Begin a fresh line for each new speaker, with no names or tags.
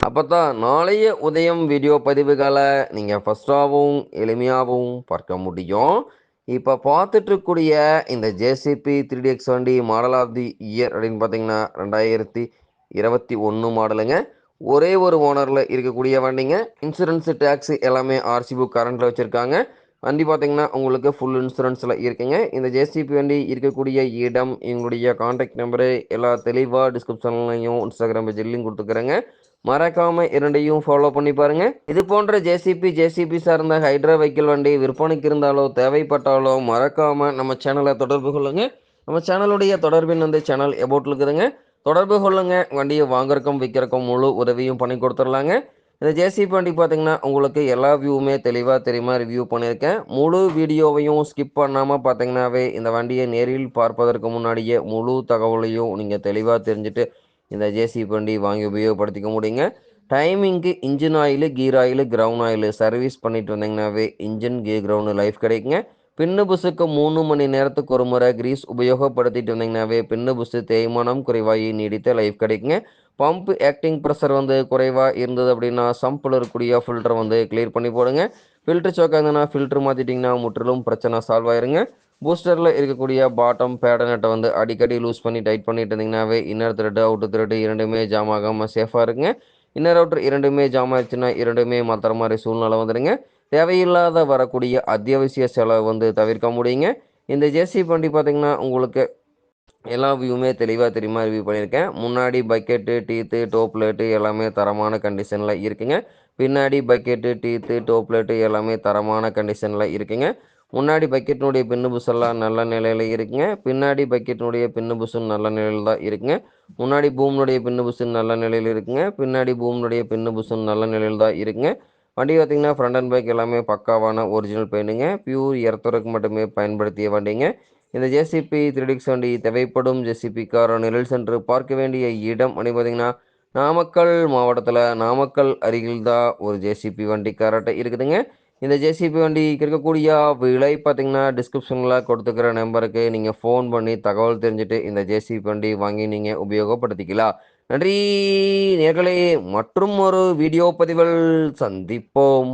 அப்போ தான் நாளைய உதயம் வீடியோ பதிவுகளை நீங்கள் ஃபஸ்ட்டாகவும் எளிமையாகவும் பார்க்க முடியும். இப்போ பார்த்துட்ருக்கூடிய இந்த ஜேசிபி த்ரீடி எக்ஸ் வண்டி மாடல் ஆஃப் தி இயர் அப்படின்னு பார்த்தீங்கன்னா ரெண்டாயிரத்தி இருபத்தி ஒன்று மாடலுங்க ஒரே ஒரு ஓனரில் இருக்கக்கூடிய வண்டிங்க. இன்சூரன்ஸு டேக்ஸு எல்லாமே ஆர்சி புக் கரண்ட்டில் வச்சுருக்காங்க. வண்டி பார்த்தீங்கன்னா உங்களுக்கு ஃபுல் இன்சூரன்ஸில் இருக்குங்க. இந்த ஜேசிபி வண்டி இருக்கக்கூடிய இடம் எங்களுடைய கான்டாக்ட் நம்பரு எல்லா தெளிவாக டிஸ்கிரிப்ஷன்லையும் இன்ஸ்டாகிராம் பேஜ்லையும் கொடுத்துக்கிறேங்க. மறக்காம இரண்டையும் ஃபாலோ பண்ணி பாருங்க. இது போன்ற ஜேசிபி ஜேசிபி சார்ந்த ஹைட்ரா வெஹிக்கிள் வண்டி விற்பனைக்கு இருந்தாலோ தேவைப்பட்டாலோ மறக்காம நம்ம சேனலை தொடர்பு கொள்ளுங்க. நம்ம சேனலுடைய தொடர்பின் வந்து சேனல் எபோட்டில் இருக்குதுங்க. தொடர்பு கொள்ளுங்க. வண்டியை வாங்குறக்கும் விற்கிறக்கும் முழு உதவியும் பண்ணி கொடுத்துடலாங்க. இந்த ஜேசிபி வண்டி பார்த்தீங்கன்னா உங்களுக்கு எல்லா வியூவுமே தெளிவாக தெரியுமா ரிவ்யூ பண்ணியிருக்கேன். முழு வீடியோவையும் ஸ்கிப் பண்ணாமல் பார்த்தீங்கன்னாவே இந்த வண்டியை நேரில் பார்ப்பதற்கு முன்னாடியே முழு தகவலையும் நீங்கள் தெளிவாக தெரிஞ்சுட்டு இந்த ஜேசிபி வண்டி வாங்கி உபயோகப்படுத்திக்க முடியுங்க. டைமிங்க்கு engine oil gear oil ground oil service பண்ணிட்டு வந்தீங்கன்னாவே இன்ஜின் கீர் கிரவுண்டு லைஃப் கிடைக்குங்க. பின்னு புசுக்கு மூணு மணி நேரத்துக்கு ஒரு முறை கிரீஸ் உபயோகப்படுத்திட்டு வந்தீங்கன்னாவே பின்னு புசு தேய்மானம் குறைவாகி நீடித்த லைஃப் கிடைக்குங்க. பம்ப் ஆக்டிங் ப்ரெஷர் வந்து குறைவாக இருந்தது அப்படின்னா சம்பில் இருக்கக்கூடிய ஃபில்டர் வந்து கிளியர் பண்ணி போடுங்க. ஃபில்டர் சோக்காக இருந்ததுன்னா ஃபில்டர் மாற்றிட்டிங்கன்னா முற்றிலும் பிரச்சனை சால்வ் ஆயிருங்க. பூஸ்டரில் இருக்கக்கூடிய பாட்டம் பேடனட்டை வந்து அடிக்கடி லூஸ் பண்ணி டைட் பண்ணிட்டு இருந்தீங்கன்னாவே இன்னர் த்ரெட்டு அவுட்டு த்ரெட்டு இரண்டுமே ஜாம் ஆகாமல் சேஃபாக இருக்குங்க இன்னர் அவுட்டர் இரண்டுமே ஜாம் ஆயிடுச்சுன்னா இரண்டுமே மாற்றுற மாதிரி சூழ்நிலை வந்துடுங்க தேவையில்லாத வரக்கூடிய அத்தியாவசிய செலவு வந்து தவிர்க்க முடியுங்க. இந்த ஜேசி வண்டி பார்த்திங்கன்னா உங்களுக்கு எல்லா வியூமே தெளிவாக தெரியுமா ரிவ்யூ பண்ணியிருக்கேன். முன்னாடி பக்கெட்டு டீத்து டோப்லேட்டு எல்லாமே தரமான கண்டிஷனில் இருக்குங்க. பின்னாடி பக்கெட்டு டீத்து டோப்லேட்டு எல்லாமே தரமான கண்டிஷனில் இருக்குங்க. முன்னாடி பக்கெட்டினுடைய பின்னு புஷெல்லாம் நல்ல நிலையில் இருக்குங்க. பின்னாடி பக்கெட்டினுடைய பின்னு புஷும் நல்ல நிலையில் தான் இருக்குங்க. முன்னாடி பூமினுடைய பின்னு புஷும் நல்ல நிலையில் இருக்குங்க. பின்னாடி பூமினுடைய பின்னு புஷும் நல்ல நிலையில் தான் இருக்குங்க. வண்டி பார்த்திங்கன்னா ஃப்ரண்ட் அண்ட் பேக் எல்லாமே பக்காவான ஒரிஜினல் பெயிண்டுங்க பியூர் எர்த்தருக்கு மட்டுமே பயன்படுத்திய வண்டிங்க. இந்த ஜேசிபி த்ரீடிக்ஸ் வண்டி தேவைப்படும் ஜேசிபி கார் நிழல் சென்று பார்க்க வேண்டிய இடம் அப்படி பார்த்திங்கன்னா நாமக்கல் மாவட்டத்தில் நாமக்கல் அருகில் தான் ஒரு ஜேசிபி வண்டி கரெக்டாக இருக்குதுங்க. இந்த ஜேசிபி வண்டி இருக்கக்கூடிய விலை பார்த்தீங்கன்னா டிஸ்கிரிப்ஷனில் கொடுத்துக்கிற நம்பருக்கு நீங்கள் ஃபோன் பண்ணி தகவல் தெரிஞ்சுட்டு இந்த ஜேசிபி வண்டி வாங்கி நீங்கள் உபயோகப்படுத்திக்கலாம். நன்றி நேர்களே. மற்றும் ஒரு வீடியோ பதிவில் சந்திப்போம்.